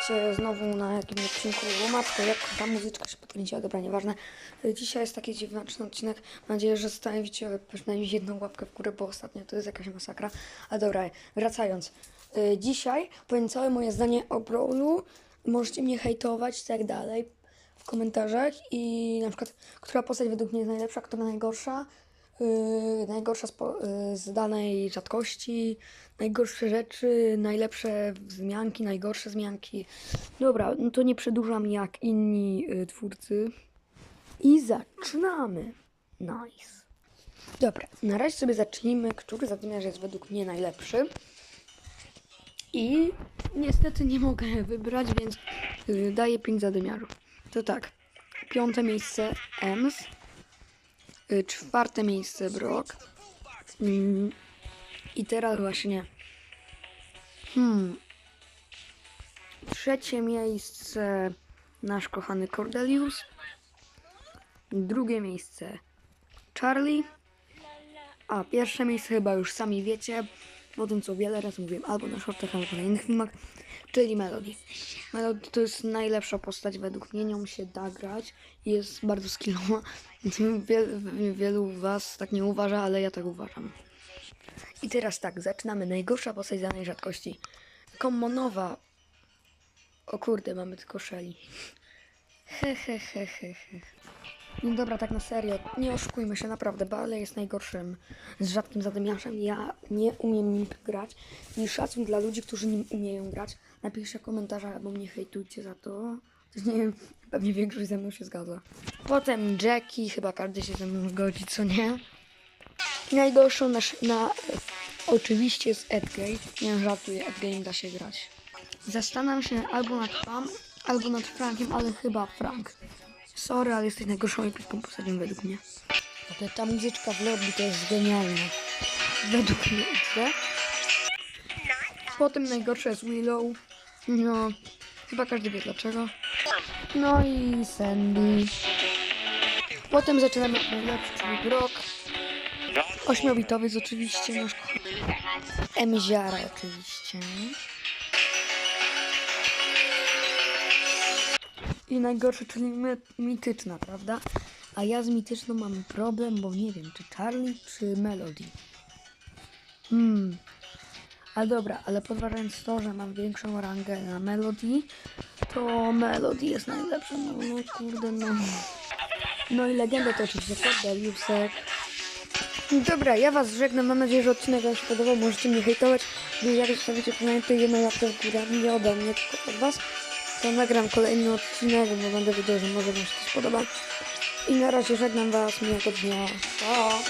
witajcie znowu na jakimś odcinku. O matko, jak ta muzyczka się podkręciła, dobra, nieważne. Dzisiaj jest taki dziwaczny odcinek. Mam nadzieję, że zostawicie przynajmniej jedną łapkę w górę, bo ostatnio to jest jakaś masakra. A dobra, wracając. Y, Dzisiaj powiem całe moje zdanie o Brawlu. Możecie mnie hejtować i tak dalej w komentarzach i na przykład, która postać według mnie jest najlepsza, która najgorsza. Yy, najgorsza yy, z danej rzadkości, najgorsze rzeczy, najlepsze wzmianki, najgorsze wzmianki. Dobra, no to nie przedłużam jak inni yy, twórcy. I zaczynamy. Nice. Dobra, na razie sobie zacznijmy, który zadymiarz jest według mnie najlepszy. I niestety nie mogę wybrać, więc yy, daję 5 zadymiarów. To tak, piąte miejsce Ems. Y, Czwarte miejsce Brock. Mm, I teraz właśnie. Hmm. Trzecie miejsce nasz kochany Cordelius. Drugie miejsce Charlie. A pierwsze miejsce chyba już sami wiecie, po tym co wiele razy mówiłem, albo na shortach, albo na innych filmach, czyli Melody. Melody to jest najlepsza postać według mnie, nią się da grać i jest bardzo skillowa. Wiel, wielu was tak nie uważa, ale ja tak uważam. I teraz tak, zaczynamy. Najgorsza postać danej rzadkości. Kommonowa. O kurde, mamy tylko Shelly. He, he, he, he, he. No dobra, tak na serio, nie oszukujmy się, naprawdę, Bale jest najgorszym z rzadkim zadymiarzem. Ja nie umiem nim grać i szacun dla ludzi, którzy nim umieją grać. Napiszcie komentarze albo mnie hejtujcie za to. Nie wiem, pewnie większość ze mną się zgadza. Potem Jackie, chyba każdy się ze mną zgodzi, co nie? Najgorszą na, na oczywiście jest Edgate. Nie żartuję, Edgame da się grać. Zastanawiam się albo nad Pam, albo nad Frankiem, ale chyba Frank. Sorry, ale jesteś najgorszą epicką postacią według mnie. Ta, ta muzyczka w lobby to jest genialna. Według mnie, co? Potem najgorsze jest Willow. No, chyba każdy wie dlaczego. No i Sandy. Potem zaczynamy od najlepszy, czyli Brock. Ośmiobitowiec oczywiście, nasz kochany. Emziara oczywiście. I najgorsze, czyli mityczna, prawda? A ja z mityczną mam problem, bo nie wiem, czy Charlie, czy Melody. Hmm. Ale dobra, ale podważając to, że mam większą rangę na Melody, to Melody jest najlepsza. No, no kurde, no. No i legenda to oczywiście Cordeliusek. Dobra, ja was żegnam. Mam nadzieję, że odcinek wam się podobał. Możecie mnie hejtować. No jak zostawicie pamiętaj jedną łapkę w górę, nie ode mnie, tylko od was. To nagram kolejny odcinek, bo będę wiedział, że może wam się to spodoba. I na razie żegnam was. Miłego dnia. Pa!